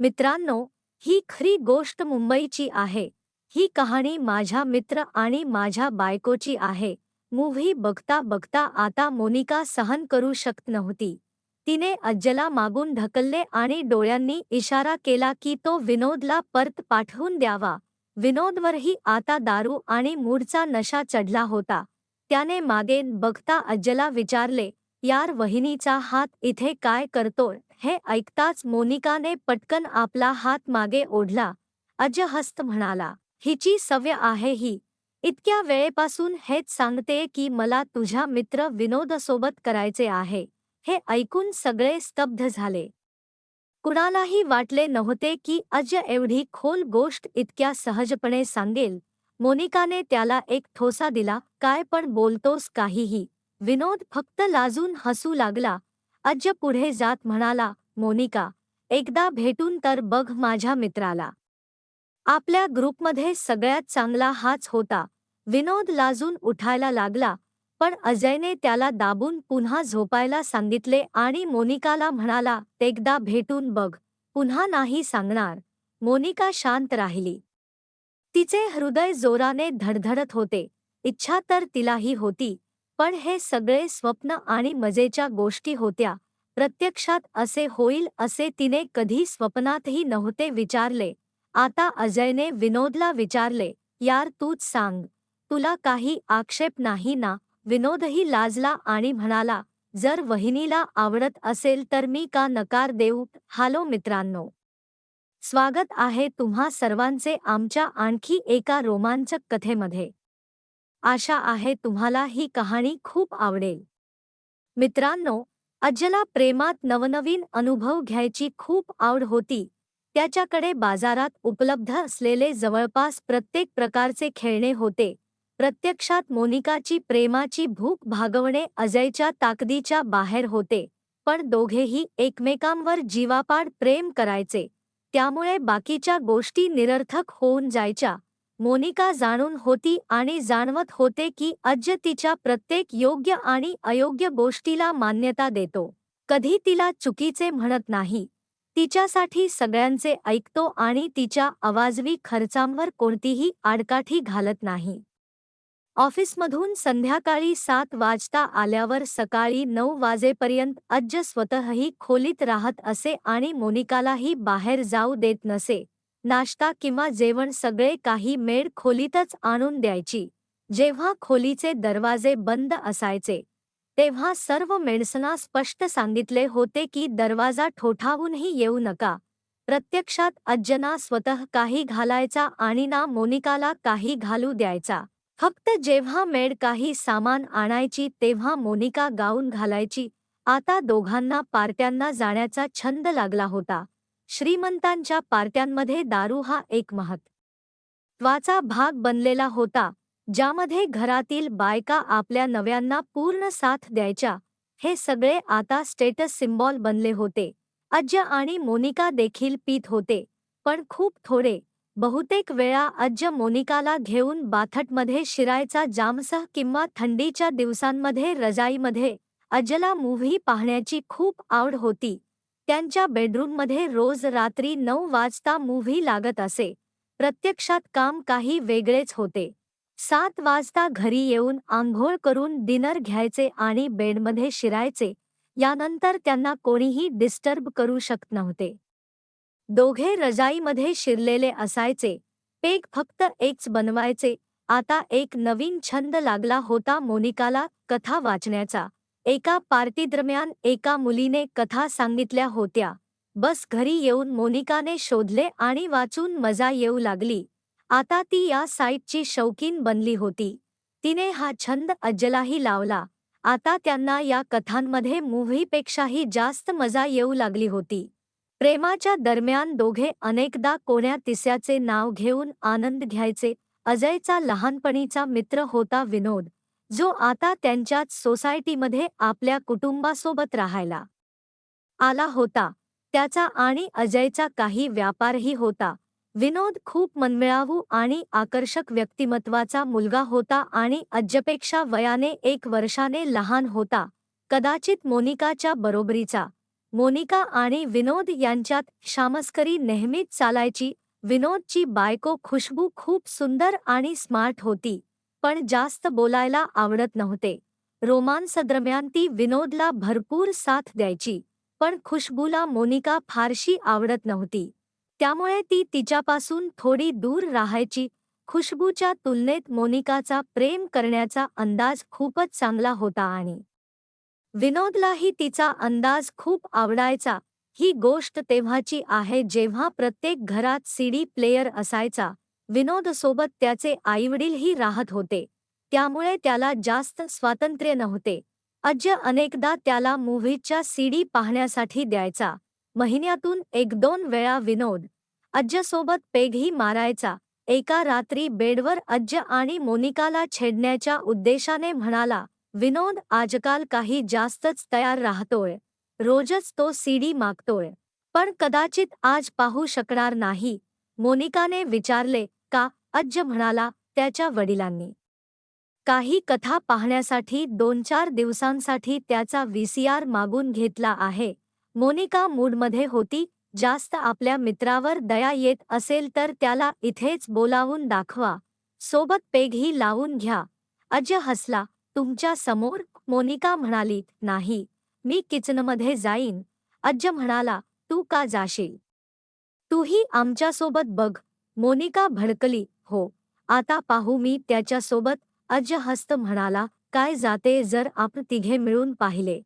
मित्रांनो ही खरी गोष्ट मुंबईची आहे. ही कहाणी माझ्या मित्र आणि माझ्या बायकोची आहे. मूव्ही बघता बघता आता मोनिका सहन करू शकत नव्हती. तिने अज्जला मागून ढकलले आणि डोळ्यांनी इशारा केला की तो विनोदला परत पाठवून द्यावा. विनोदवरही आता दारू आणि मूडचा नशा चढला होता. त्याने मागे बघता अज्जला विचारले यार वहिनीचा हात इथे काय करतोय? हे ऐकताच मोनिकाने पटकन आपला हात मागे ओढला. अजहस्त म्हणाला हिची सव्य आहे ही. इतक्या वेळेपासून हेच सांगते की मला तुझ्या मित्र विनोदसोबत करायचे आहे. हे ऐकून सगळे स्तब्ध झाले. कुणालाही वाटले नव्हते की अज एवढी खोल गोष्ट इतक्या सहजपणे सांगेल. मोनिकाने त्याला एक ठोसा दिला काय पण बोलतोस काहीही. विनोद फक्त लाजून हसू लागला. अज्ज पुढे जात म्हणाला मोनिका एकदा भेटून तर बघ माझ्या मित्राला. आपल्या ग्रुपमध्ये सगळ्यात चांगला हाच होता. विनोद लाजून उठायला लागला पण अजयने त्याला दाबून पुन्हा झोपायला सांगितले आणि मोनिकाला म्हणाला एकदा भेटून बघ पुन्हा नाही सांगणार. मोनिका शांत राहिली. तिचे हृदय जोराने धडधडत होते. इच्छा तर तिलाही होती पण हे सगळे स्वप्न आणि मजेच्या गोष्टी होत्या. प्रत्यक्षात असे होईल असे तिने कधी स्वप्नातही नव्हते विचारले. आता अजयने विनोदला विचारले यार तूच सांग. तुला काही आक्षेप नाही ना? विनोदही लाजला आणि म्हणाला जर वहिनीला आवडत असेल तर मी का नकार देऊ? हालो मित्रांनो. स्वागत आहे तुम्हा सर्वांचे आमच्या आणखी एका रोमांचक कथेमध्ये. आशा आहे तुम्हाला ही कहाणी खूप आवडेल. मित्रांनो अज्जला प्रेमात नवनवीन अनुभव घ्यायची खूप आवड होती. त्याच्याकडे बाजारात उपलब्ध असलेले जवळपास प्रत्येक प्रकारचे खेळणे होते. प्रत्यक्षात मोनिकाची प्रेमाची भूक भागवणे अजयच्या ताकदीच्या बाहेर होते. पण दोघेही एकमेकांवर जीवापाड प्रेम करायचे. त्यामुळे बाकीच्या गोष्टी निरर्थक होऊन जायच्या. मोनिका जाणून होती आणि जाणवत होते की अज्ज तिच्या प्रत्येक योग्य आणि अयोग्य गोष्टीला मान्यता देतो. कधी तिला चुकीचे म्हणत नाही. तिच्यासाठी सगळ्यांचे ऐकतो आणि तिच्या आवाजवी खर्चांवर कोणतीही आडकाठी घालत नाही. ऑफिसमधून संध्याकाळी सात वाजता आल्यावर सकाळी नऊ वाजेपर्यंत अज्ज स्वतःही खोलीत राहत असे आणि मोनिकालाही बाहेर जाऊ देत नसे. नाश्ता किंवा जेवण सगळे काही मेड खोलीतच आणून द्यायची. जेव्हा खोलीचे दरवाजे बंद असायचे तेव्हा सर्व मेडसना स्पष्ट सांगितले होते की दरवाजा ठोठावूनही येऊ नका. प्रत्यक्षात अज्जना स्वतः काही घालायचा आणि ना मोनिकाला काही घालू द्यायचा. फक्त जेव्हा मेड काही सामान आणायची तेव्हा मोनिका गाऊन घालायची. आता दोघांना पार्ट्यांना जाण्याचा छंद लागला होता. श्रीमंतांच्या पार्ट्यांमध्ये दारू हा एक महत्त्वाचा भाग बनलेला होता ज्यामध्ये घरातील बायका आपल्या नव्यांना पूर्ण साथ द्यायच्या हे सगळे आता स्टेटस सिम्बॉल बनले होते. अज्ज आणि मोनिका देखील पीत होते पण खूप थोडे. बहुतेक वेळा अज्ज मोनिकाला घेऊन बाथटमध्ये शिरायचा जामसह किंवा थंडीच्या दिवसांमध्ये रजाईमध्ये अज्जला मूव्ही पाहण्याची खूप आवड होती. त्यांच्या बेडरूममध्ये रोज रात्री नऊ वाजता मूव्ही लागत असे. प्रत्यक्षात काम काही वेगळेच होते. सात वाजता घरी येऊन आंघोळ करून डिनर घ्यायचे आणि बेडमध्ये शिरायचे यानंतर त्यांना कोणीही डिस्टर्ब करू शकत नव्हते. दोघे रजाईमध्ये शिरलेले असायचे. पेक फक्त एकच बनवायचे. आता एक नवीन छंद लागला होता मोनिकाला कथा वाचण्याचा. एका पार्टीदरम्यान एका मुलीने कथा सांगितल्या होत्या. बस घरी येऊन मोनिकाने शोधले आणि वाचून मजा येऊ लागली. आता ती या साईटची शौकीन बनली होती. तिने हा छंद अज्जलाही लावला. आता त्यांना या कथांमध्ये मूव्हीपेक्षाही जास्त मजा येऊ लागली होती. प्रेमाच्या दरम्यान दोघे अनेकदा कोण्या तिस्याचे नाव घेऊन आनंद घ्यायचे अजयचा लहानपणीचा मित्र होता विनोद. जो आता त्यांच्याच सोसायटीमध्ये आपल्या कुटुंबासोबत राहायला आला होता. त्याचा आणि अजयचा काही व्यापारही होता. विनोद खूप मनमिळावू आणि आकर्षक व्यक्तिमत्वाचा मुलगा होता आणि अज्जपेक्षा वयाने एक वर्षाने लहान होता. कदाचित मोनिकाच्या बरोबरीचा. मोनिका आणि विनोद यांच्यात शामस्करी नेहमीच चालायची. विनोदची बायको खुशबू खूप सुंदर आणि स्मार्ट होती. पण जास्त बोलायला आवडत नव्हते. रोमांसदरम्यान ती विनोदला भरपूर साथ द्यायची पण खुशबूला मोनिका फारशी आवडत नव्हती. त्यामुळे ती तिच्यापासून थोडी दूर राहायची. खुशबूच्या तुलनेत मोनिकाचा प्रेम करण्याचा अंदाज खूपच चांगला होता आणि विनोदलाही तिचा अंदाज खूप आवडायचा. ही गोष्ट तेव्हाची आहे जेव्हा प्रत्येक घरात सीडी प्लेयर असायचा. विनोदसोबत त्याचे आईवडीलही राहत होते. त्यामुळे त्याला जास्त स्वातंत्र्य नव्हते. अज्ज अनेकदा त्याला मूव्हीच्या सीडी पाहण्यासाठी द्यायचा. महिन्यातून एक दोन वेळा विनोद. अज्जसोबत पेघही मारायचा. एका रात्री बेडवर अज्ज आणि मोनिकाला छेडण्याच्या उद्देशाने म्हणाला विनोद आजकाल काही जास्तच तयार राहतोय. रोजच तो सीडी मागतोय. पण कदाचित आज पाहू शकणार नाही. मोनिकाने विचारले का? अज्ज म्हणाला त्याच्या वडिलांनी. काही कथा पाहण्यासाठी दोन चार दिवसांसाठी त्याचा व्हीसीआर मागून घेतला आहे. मोनिका मूडमध्ये होती जास्त आपल्या मित्रावर दया येत असेल तर त्याला इथेच बोलावून दाखवा. सोबत पेघही लावून घ्या. अज्ज हसला तुमच्यासमोर? मोनिका म्हणाली नाही. मी किचनमध्ये जाईन. अज्ज म्हणाला तू का जाशील? तूही आमच्यासोबत बघ. मोनिका भडकली हो आता पाहू मी त्याच्यासोबत अजहस्त म्हणाला काय जाते जर आपण तिघे मिळून पाहिले?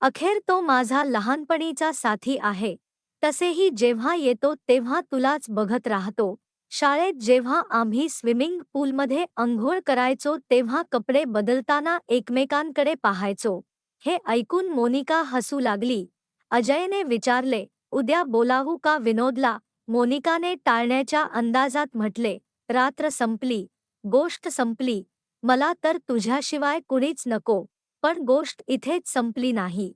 अखेर तो माझा लहानपणीचा साथी आहे. तसेही जेव्हा येतो तेव्हा तुलाच बघत राहतो. शाळेत जेव्हा आम्ही स्विमिंग पूलमध्ये अंघोळ करायचो तेव्हा कपडे बदलताना एकमेकांकडे पाहायचो. हे ऐकून मोनिका हसू लागली. अजयने विचारले उद्या बोलावू का विनोदला? मोनिकाने टाळण्याच्या अंदाजात म्हटले रात्र संपली गोष्ट संपली मला तर तुझ्याशिवाय कुणीच नको पण गोष्ट इथेच संपली नाही.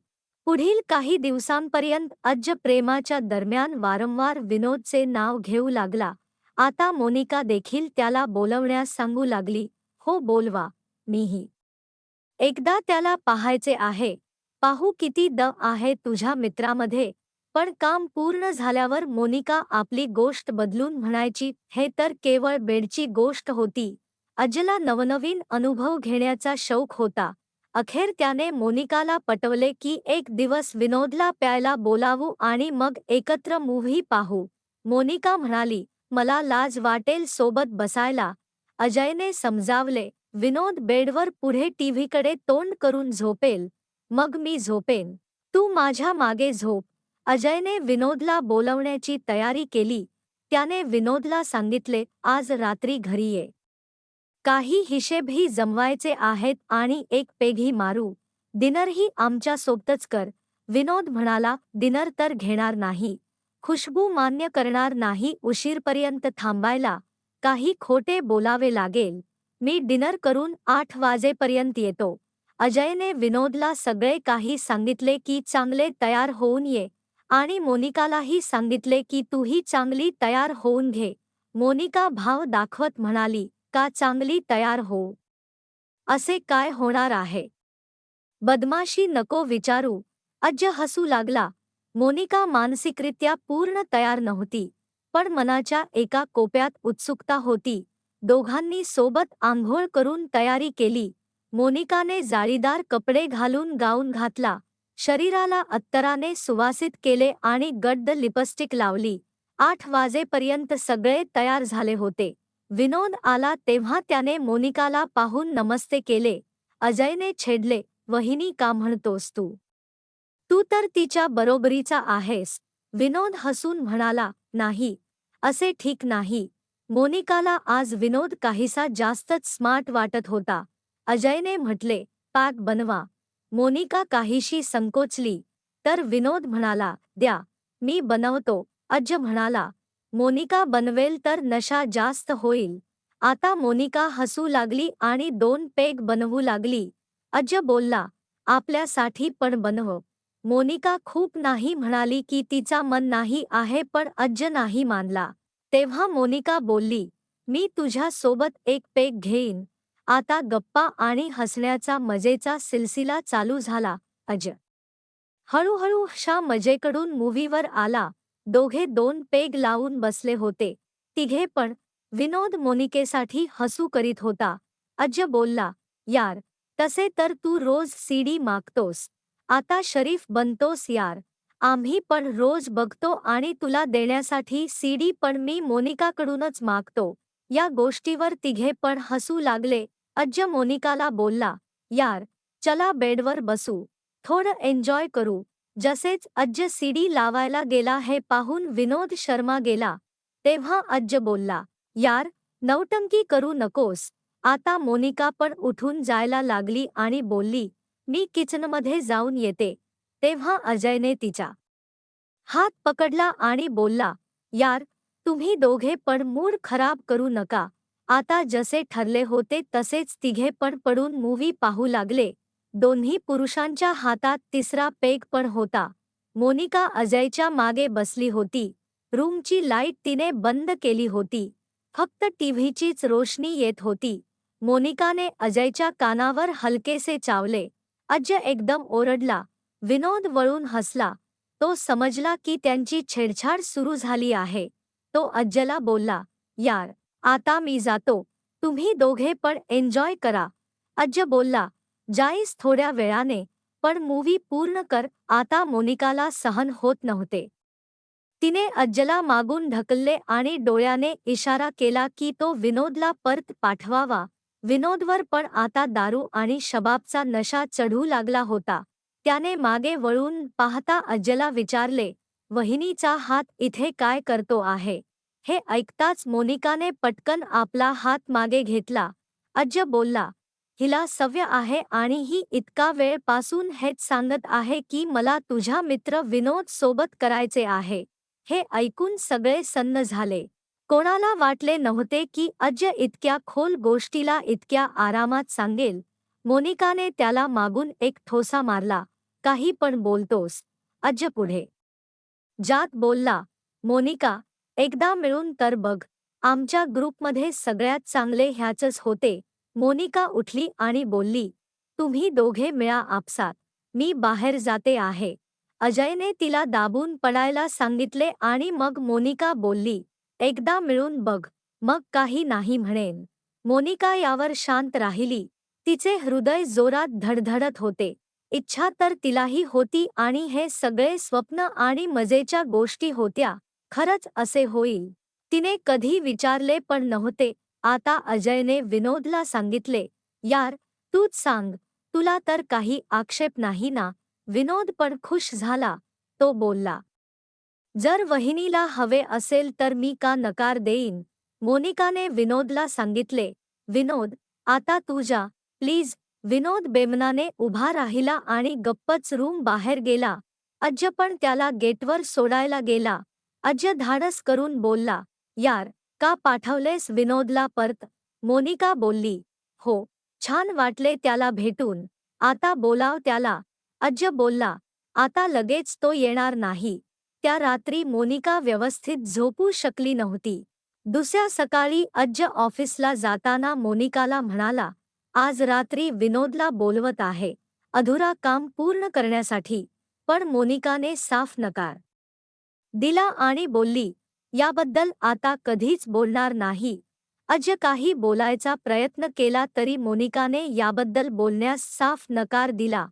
पुढील काही दिवसांपर्यंत अज्ज प्रेमाच्या दरम्यान वारंवार विनोदचे नाव घेऊ लागला. आता मोनिका देखील त्याला बोलवण्यास सांगू लागली हो बोलवा मीही. एकदा त्याला पाहायचे आहे. पाहू किती द आहे तुझ्या मित्रामध्ये पण काम पूर्ण झाल्यावर मोनिका आपली गोष्ट बदलून म्हणायची हे तर केवळ बेडची गोष्ट होती. अजला नवनवीन अनुभव घेण्याचा शौक होता. अखेर त्याने मोनिकाला पटवले की एक दिवस विनोदला प्यायला बोलावू आणि मग एकत्र मूव्ही पाहू. मोनिका म्हणाली मला लाज वाटेल सोबत बसायला. अजयने समजावले विनोद बेडवर पुढे टीव्हीकडे तोंड करून झोपेल. मग मी झोपेन. तू माझ्या मागे झोप. अजयने विनोदला बोलवण्याची तयारी केली. त्याने विनोदला सांगितले आज रात्री घरी ये. काही हिशेबही जमवायचे आहेत आणि एक पेघी मारू. डिनरही आमच्यासोबतच कर. विनोद म्हणाला डिनर तर घेणार नाही. खुशबू मान्य करणार नाही उशीरपर्यंत थांबायला. काही खोटे बोलावे लागेल. मी डिनर करून आठ वाजेपर्यंत येतो. अजयने विनोदला सगळे काही सांगितले की चांगले तयार होऊन ये. आणि मोनिकालाही सांगितले की तूही चांगली तयार होऊन घे मोनिका भाव दाखवत म्हणाली का चांगली तयार हो असे काय होणार आहे? बदमाशी नको विचारू. अज्ज हसू लागला. मोनिका मानसिकरित्या पूर्ण तयार नव्हती पण मनाच्या एका कोप्यात उत्सुकता होती. दोघांनी सोबत आंघोळ करून तयारी केली. मोनिकाने जाळीदार कपडे घालून गाऊन घातला. शरीराला अत्तराने सुवासित केले आणि गड्ड लिपस्टिक लावली. आठ वाजेपर्यंत सगळे तयार झाले होते. विनोद आला तेव्हा त्याने मोनिकाला पाहून नमस्ते केले. अजयने छेडले वहिनी का म्हणतोस तू? तू तर तिच्या बरोबरीचा आहेस. विनोद हसून म्हणाला नाही असे ठीक नाही. मोनिकाला आज विनोद काहीसा जास्तच स्मार्ट वाटत होता. अजयने म्हटले पाक बनवा. मोनिका काहीशी संकोचली. तर विनोद म्हणाला द्या मी बनवतो. अज्ज म्हणाला मोनिका बनवेल तर नशा जास्त होईल. आता मोनिका हसू लागली आणि दोन पेग बनवू लागली. अज्ज बोलला आपल्यासाठी पण बनव. मोनिका खूप नाही म्हणाली की तिचा मन नाही आहे पण अज्ज नाही मानला. तेव्हा मोनिका बोलली मी तुझ्या सोबत एक पेग घेईन. आता गप्पा आणि हसण्याचा मजेचा सिलसिला चालू झाला. अज. हळूहळू शा मजेकडून मूव्हीवर आला. दोघे दोन पेग लावून बसले होते. तिघे पण विनोद मोनिकेसाठी हसू करीत होता. अज्ज बोलला यार तसे तर तू रोज सीडी मागतोस. आता शरीफ बनतोस यार. आम्ही पण रोज बघतो आणि तुला देण्यासाठी सीडी पण मी मोनिकाकडूनच मागतो. या गोष्टीवर तिघे पण हसू लागले. अज्ज मोनिकाला बोलला यार चला बेडवर बसू. थोडं एन्जॉय करू. जसेच अज्ज सीडी लावायला गेला हे पाहून विनोद शर्मा गेला. तेव्हा अज्ज बोलला यार नवटंकी करू नकोस. आता मोनिका पण उठून जायला लागली आणि बोलली मी किचनमध्ये जाऊन येते. तेव्हा अजयने तिचा हात पकडला आणि बोलला यार तुम्ही दोघे पण मूड खराब करू नका. आता जसे ठरले होते तसेच तिघे पण पडून मूव्ही पाहू लागले. दोन्ही पुरुषांच्या हातात तिसरा पेग पण होता. मोनिका अजयच्या मागे बसली होती. रूमची लाइट तिने बंद केली होती. फक्त टीव्हीचीच रोशनी येत होती. मोनिकाने अजयच्या कानावर हलकेसे चावले. अज्ज एकदम ओरडला. विनोद वळून हसला. तो समजला की त्यांची छेडछाड सुरू झाली आहे. तो अज्जला बोलला यार आता मी जातो. तुम्ही दोघे पण एन्जॉय करा. अज्ज बोलला जाईस थोड्या वेळाने पण मूवी पूर्ण कर. आता मोनिकाला सहन होत नव्हते. तिने अज्जला मागून ढकलले आणि डोळ्याने इशारा केला की तो विनोदला परत पाठवावा. विनोदवर पण आता दारू आणि शबाबचा नशा चढू लागला होता. त्याने मागे वळून पाहता अज्जला विचारले वहिनीचा हात इथे काय करतो आहे? हे ऐकताच मोनिकाने पटकन आपला हात मागे घेतला. अज्ज बोलला. हिला सव्य आहे आणि ही इतका वेळपासून हेच सांगत आहे की मला तुझ्या मित्र विनोद सोबत करायचे आहे. हे ऐकून सगळे सन्न झाले. कोणाला वाटले नव्हते की अज्ज इतक्या खोल गोष्टीला इतक्या आरामात सांगेल. मोनिकाने त्याला मागून एक ठोसा मारला. काही पण बोलतोस. अज्ज पुढे. जात बोलला. मोनिका एकदा मिळून तर बघ. आमच्या ग्रुपमध्ये सगळ्यात चांगले ह्याचच होते. मोनिका उठली आणि बोलली तुम्ही दोघे मिळा आपसात. मी बाहेर जाते आहे. अजयने तिला दाबून पडायला सांगितले आणि मग मोनिका बोलली एकदा मिळून बघ. मग काही नाही म्हणेन. मोनिका यावर शांत राहिली. तिचे हृदय जोरात धडधडत होते. इच्छा तर तिलाही होती आणि हे सगळे स्वप्न आणि मजेच्या गोष्टी होत्या. खरंच असे होईल. तिने कधी विचारले पण नव्हते. आता अजयने विनोदला सांगितले यार तूच सांग. तुला तर काही आक्षेप नाही ना विनोद पण खुश झाला. तो बोलला जर वहिनीला हवे असेल तर मी का नकार देईन मोनिकाने विनोदला सांगितले विनोद आता तू जा. प्लीज. विनोद बेमनाने उभा राहिला आणि गप्पच रूम बाहेर गेला. अज्ज पण त्याला गेटवर सोडायला गेला. अज्ज धाडस करून बोलला यार का पाठवलेस विनोदला परत? मोनिका बोलली हो छान वाटले त्याला भेटून. आता बोलाव त्याला. अज्ज बोलला आता लगेच तो येणार नाही. त्या रात्री मोनिका व्यवस्थित झोपू शकली नव्हती. दुसऱ्या सकाळी अज्ज ऑफिसला जाताना मोनिकाला म्हणाला आज रात्री विनोदला बोलवत आहे. अधुरा काम पूर्ण करण्यासाठी. पण मोनिकाने साफ नकार दिला आणि बोलली याबद्दल आता कधीच बोलणार नाही. अज्ज काही बोलायचा प्रयत्न केला तरी मोनिकाने याबद्दल बोलण्यास साफ नकार दिला.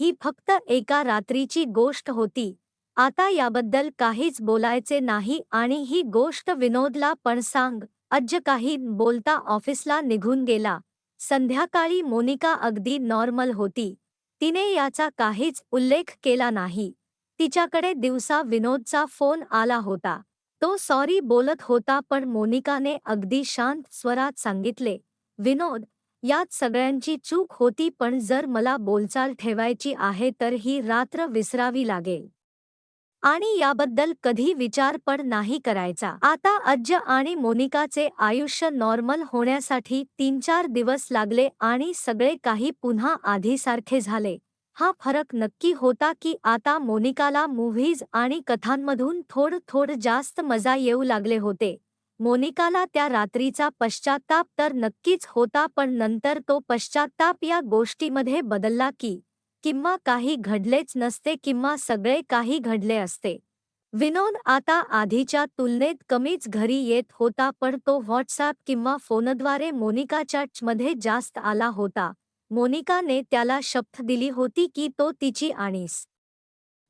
ही फक्त एका रात्रीची गोष्ट होती. आता याबद्दल काहीच बोलायचे नाही आणि ही गोष्ट विनोदला पण सांग. अज्ज काही बोलता ऑफिसला निघून गेला. संध्याकाळी मोनिका अगदी नॉर्मल होती. तिने याचा काहीच उल्लेख केला नाही. तिच्याकडे दिवसा विनोदचा फोन आला होता. तो सॉरी बोलत होता पण मोनिकाने अगदी शांत स्वरात सांगितले विनोद यात सगळ्यांची चूक होती पण जर मला बोलचाल ठेवायची आहे तर ही रात्र विसरावी लागेल. आणि याबद्दल कधी विचार पण नाही करायचा. आता अज्ज आणि मोनिकाचे आयुष्य नॉर्मल होण्यासाठी तीन चार दिवस लागले आणि सगळे काही पुन्हा आधीसारखे झाले. हा फरक नक्की होता की आता मोनिकाला मूव्हीज आणि कथांमधून थोड थोड जास्त मजा येऊ लागले होते. मोनिकाला त्या रात्रीचा पश्चाताप तर नक्कीच होता पण नंतर तो पश्चाताप या गोष्टीमध्ये बदलला की किंवा काही घडलेच नसते किंवा सगळे काही घडले असते. विनोद आता आधीच्या तुलनेत कमीच घरी येत होता पण तो व्हॉट्सॲप किंवा फोनद्वारे मोनिकाच्या मध्ये जास्त आला होता. मोनिकाने त्याला शपथ दिली होती की तो तिची आणीस.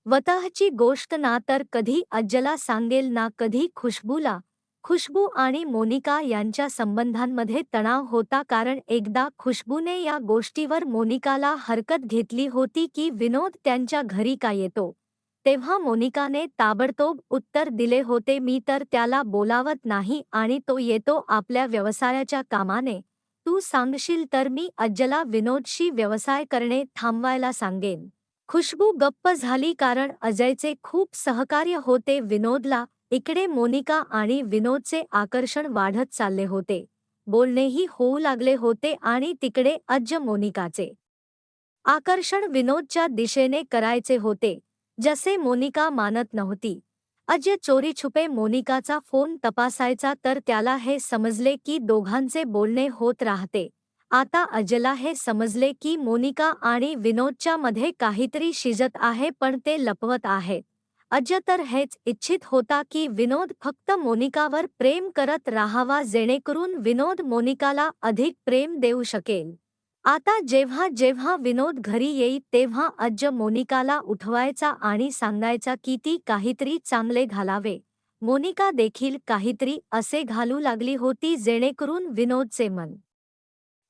स्वतःची गोष्ट ना तर कधी अज्जला सांगेल ना कधी खुशबूला. खुशबू आणि मोनिका यांच्या संबंधांमध्ये तणाव होता कारण एकदा खुशबूने या गोष्टीवर मोनिकाला हरकत घेतली होती की विनोद त्यांच्या घरी का येतो. तेव्हा मोनिकाने ताबडतोब उत्तर दिले होते मी तर त्याला बोलावत नाही आणि तो येतो आपल्या व्यवसायाच्या कामाने. तू सांगशील तर मी अज्जला विनोदशी व्यवसाय करणे थांबवायला सांगेन. खुशबू गप्प झाली कारण अजयचे खूप सहकार्य होते विनोदला इकडे मोनिका आणि विनोदचे आकर्षण वाढत चालले होते. बोलणेही होऊ लागले होते आणि तिकडे अज्ज मोनिकाचे आकर्षण विनोदच्या दिशेने करायचे होते. जसे मोनिका मानत नव्हती. अज्य चोरीछुपे मोनिकाचा फोन तपासायचा तर त्याला हे समजले की दोघांचे बोलणे होत राहते. आता अजला हे समजले की मोनिका आणि विनोदच्या मध्ये काहीतरी शिजत आहे पण ते लपवत आहेत अजय तर हेच इच्छित होता की विनोद फक्त मोनिकावर प्रेम करत राहावा जेणेकरून विनोद मोनिकाला अधिक प्रेम देऊ शकेल. आता जेव्हा जेव्हा विनोद घरी येईल तेव्हा अज्ज मोनिकाला उठवायचा आणि सांगायचा की ती काहीतरी चांगले घालावे. मोनिका देखील काहीतरी असे घालू लागली होती जेणेकरून विनोदचे मन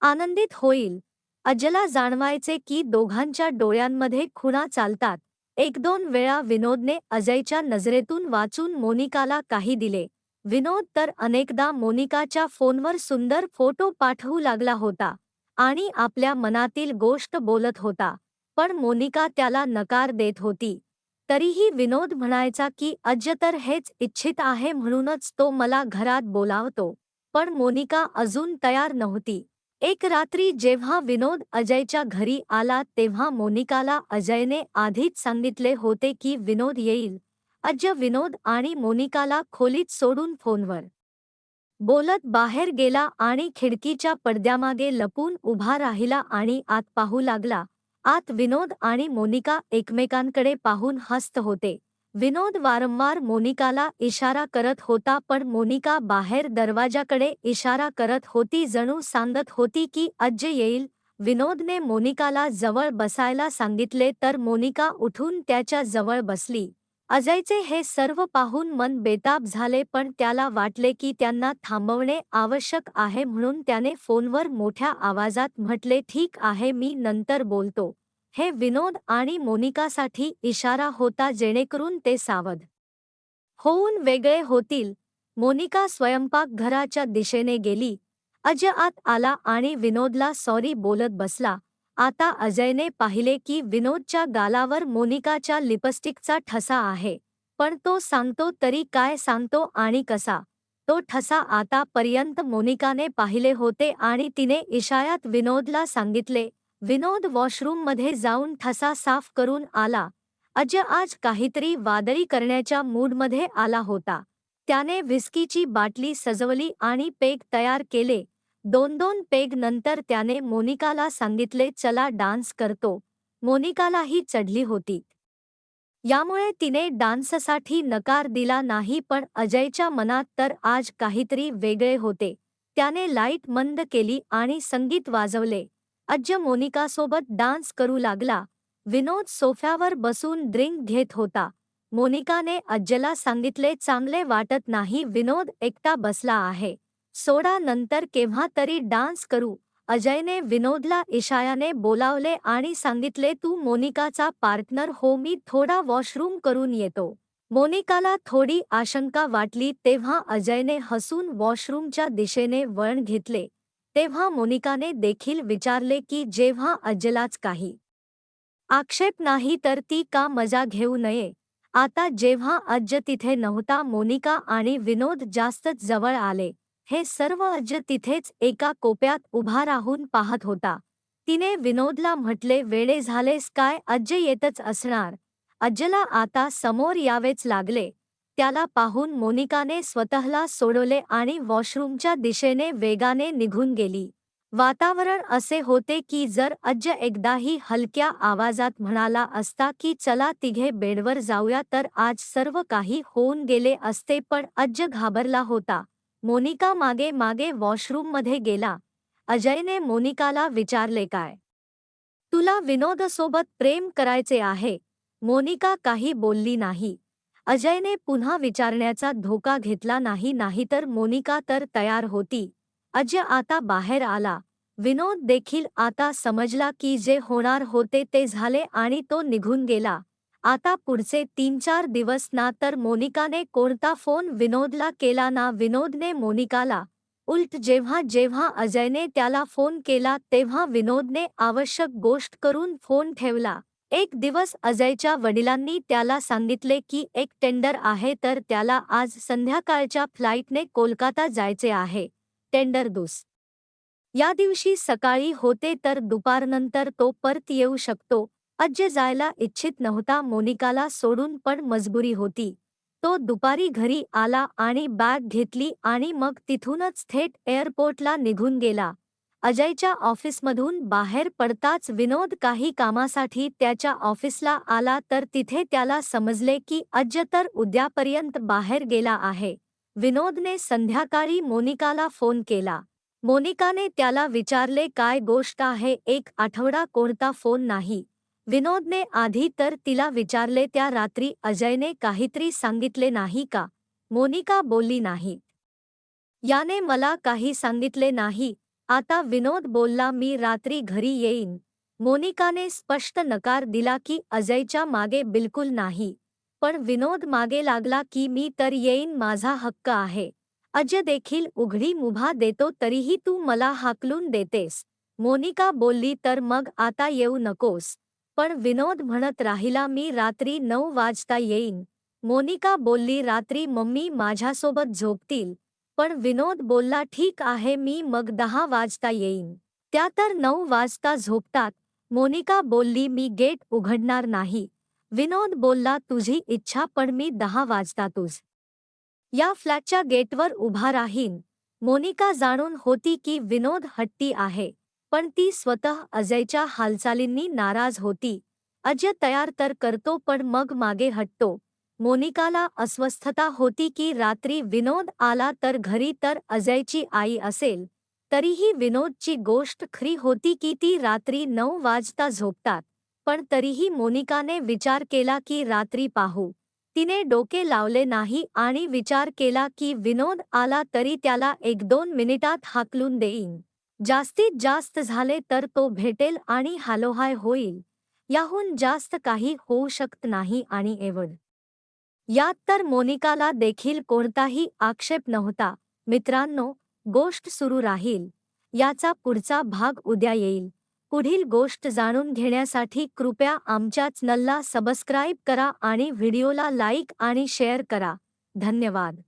आनंदित होईल. अज्जला जाणवायचे की दोघांच्या डोळ्यांमध्ये खुणा चालतात. एक दोन वेळा विनोदने अजयच्या नजरेतून वाचून मोनिकाला काही दिले. विनोद तर अनेकदा मोनिकाच्या फोनवर सुंदर फोटो पाठवू लागला होता. आणि आपल्या मनातील गोष्ट बोलत होता. पण मोनिका त्याला नकार देत होती. तरीही विनोद म्हणायचा की अज्य तर हेच इच्छित आहे म्हणूनच तो मला घरात बोलावतो. पण मोनिका अजून तयार नव्हती. एक रात्री जेव्हा विनोद अजयच्या घरी आला तेव्हा मोनिकाला अजयने आधीच सांगितले होते की विनोद येईल. अज्य विनोद आणि मोनिकाला खोलीत सोडून फोनवर बोलत बाहेर गेला आणि खिडकीच्या पडद्यामागे लपून उभा राहिला आणि आत पाहू लागला. आत विनोद आणि मोनिका एकमेकांकडे पाहून हस्त होते. विनोद वारंवार मोनिकाला इशारा करत होता पण मोनिका बाहेर दरवाजाकडे इशारा करत होती जणू सांगत होती की अज्ज येईल. विनोदने मोनिकाला जवळ बसायला सांगितले तर मोनिका उठून त्याच्याजवळ बसली. अजयचे हे सर्व पाहून मन बेताब झाले पण त्याला वाटले की त्यांना थांबवणे आवश्यक आहे म्हणून त्याने फोनवर मोठ्या आवाजात म्हटले ठीक आहे मी नंतर बोलतो. हे विनोद आणि मोनिकासाठी इशारा होता जेणेकरून ते सावध होऊन वेगळे होतील. मोनिका स्वयंपाकघराच्या दिशेने गेली. अजय आत आला आणि विनोदला सॉरी बोलत बसला. आता अजयने पाहिले की विनोदच्या गालावर मोनिकाच्या लिपस्टिकचा ठसा आहे पण तो सांगतो तरी काय सांगतो आणि कसा. तो ठसा आतापर्यंत मोनिकाने पाहिले होते आणि तिने इशायात विनोदला सांगितले विनोद वॉशरूममध्ये जाऊन ठसा साफ करून आला. अजय आज काहीतरी वादळी करण्याच्या मूडमध्ये आला होता. त्याने व्हिस्कीची बाटली सजवली आणि पेग तयार केले. दोन दोन पेग नंतर त्याने मोनिकाला सांगितले चला डान्स करतो. मोनिकालाही चढली होती. यामुळे तिने डान्ससाठी नकार दिला नाही पण अजयच्या मनात तर आज काहीतरी वेगळे होते. त्याने लाइट मंद केली आणि संगीत वाजवले. अज्य मोनिकासोबत डान्स करू लागला. विनोद सोफ्यावर बसून ड्रिंक घेत होता. मोनिकाने अज्जला सांगितले चांगले वाटत नाही विनोद एकटा बसला आहे. सोडा नंतर केव्हा तरी डान्स करू. अजयने विनोदला इशायाने बोलावले आणि सांगितले तू मोनिकाचा पार्टनर हो मी थोडा वॉशरूम करून येतो. मोनिकाला थोडी आशंका वाटली तेव्हा अजयने हसून वॉशरूमच्या दिशेने वळण घेतले. तेव्हा मोनिकाने देखील विचारले की जेव्हा अज्जलाच काही. आक्षेप नाही तर ती का मजा घेऊ नये? आता जेव्हा अज्ज तिथे नव्हता मोनिका आणि विनोद जास्तच जवळ आले. हे सर्व अज्ज तिथेच एका कोप्यात उभा राहून पाहत होता. तिने विनोदला म्हटले वेळे झालेस काय? अज्ज येतच असणार. अज्जला आता समोर यावेच लागले. त्याला पाहून मोनिकाने स्वतःला सोडवले आणि वॉशरूमच्या दिशेने वेगाने निघून गेली. वातावरण असे होते की जर अज्ज एकदाही हलक्या आवाजात म्हणाला असता की चला तिघे बेडवर जाऊया तर आज सर्व काही होऊन गेले असते पण अज्ज घाबरला होता. मोनिका मागे मागे वॉशरूममध्ये गेला. अजयने मोनिकाला विचारले काय? तुला विनोदसोबत प्रेम करायचे आहे. मोनिका काही बोलली नाही. अजयने पुन्हा विचारण्याचा धोका घेतला नाही नाहीतर मोनिका तर तयार होती. अजय आता बाहेर आला. विनोद देखील आता समजला की जे होणार होते ते झाले आणि तो निघून गेला. आता पुढचे तीन चार दिवस ना तर मोनिकाने कोणता फोन विनोदला केला ना विनोदने मोनिकाला. उलट जेव्हा जेव्हा अजयने त्याला फोन केला तेव्हा विनोदने आवश्यक गोष्ट करून फोन ठेवला. एक दिवस अजयच्या वडिलांनी त्याला सांगितले की एक टेंडर आहे तर त्याला आज संध्याकाळच्या फ्लाईटने कोलकाता जायचे आहे. टेंडर दुस. या दिवशी सकाळी होते तर दुपारनंतर तो परत येऊ शकतो. अज्य जायला इच्छित नव्हता मोनिकाला सोडून पण मजबुरी होती. तो दुपारी घरी आला आणि बॅग घेतली आणि मग तिथूनच थेट एअरपोर्टला निघून गेला. अजयच्या ऑफिसमधून बाहेर पडताच विनोद काही कामासाठी त्याच्या ऑफिसला आला तर तिथे त्याला समजले की अज्य तर उद्यापर्यंत बाहेर गेला आहे. विनोदने संध्याकाळी मोनिकाला फोन केला. मोनिकाने त्याला विचारले काय गोष्ट आहे? एक आठवडा कोणता फोन नाही. विनोदने आधी तर तिला विचारले त्या रात्री अजयने काहीतरी सांगितले नाही का? मोनिका बोलली नाही. याने मला काही सांगितले नाही. आता विनोद बोलला मी रात्री घरी येईन. मोनिकाने स्पष्ट नकार दिला की अजयच्या मागे बिलकुल नाही. पण विनोद मागे लागला की मी तर येईन माझा हक्क आहे. अजय देखील उघडी मुभा देतो तरीही तू मला हाकलून देतेस. मोनिका बोलली तर मग आता येऊ नकोस. पण विनोद म्हणत राहिला मी रात्री नऊ वाजता येईन. मोनिका बोलली रात्री मम्मी माझ्यासोबत झोपतील. पण विनोद बोलला ठीक आहे मी मग दहा वाजता येईन. त्या तर नऊ वाजता झोपतात. मोनिका बोलली मी गेट उघडणार नाही. विनोद बोलला तुझी इच्छा पण मी दहा वाजता तुझ या फ्लॅटच्या गेटवर उभा राहीन. मोनिका जाणून होती की विनोद हट्टी आहे. पण ती स्वतः अजयच्या हालचालींनी नाराज होती. अजय तयार तर करतो पण मग मागे हटतो. मोनिकाला अस्वस्थता होती की रात्री विनोद आला तर घरी तर अजयची आई असेल. तरीही विनोदची गोष्ट खरी होती की ती रात्री नऊ वाजता झोपतात. पण तरीही मोनिकाने विचार केला की रात्री पाहू. तिने डोके लावले नाही आणि विचार केला की विनोद आला तरी त्याला एक दोन मिनिटात हाकलून देईन. जास्तीत जास्त झाले तर तो भेटेल आणि हालोहाय होईल. याहून जास्त काही होऊ शकत नाही आणि एवढ. यात तर मोनिकाला देखील कोणताही आक्षेप नव्हता. मित्रांनो गोष्ट सुरू राहील. याचा पुढचा भाग उद्या येईल. पुढील गोष्ट जाणून घेण्यासाठी कृपया आमच्या चॅनलला सबस्क्राईब करा आणि व्हिडिओला लाईक आणि शेअर करा. धन्यवाद.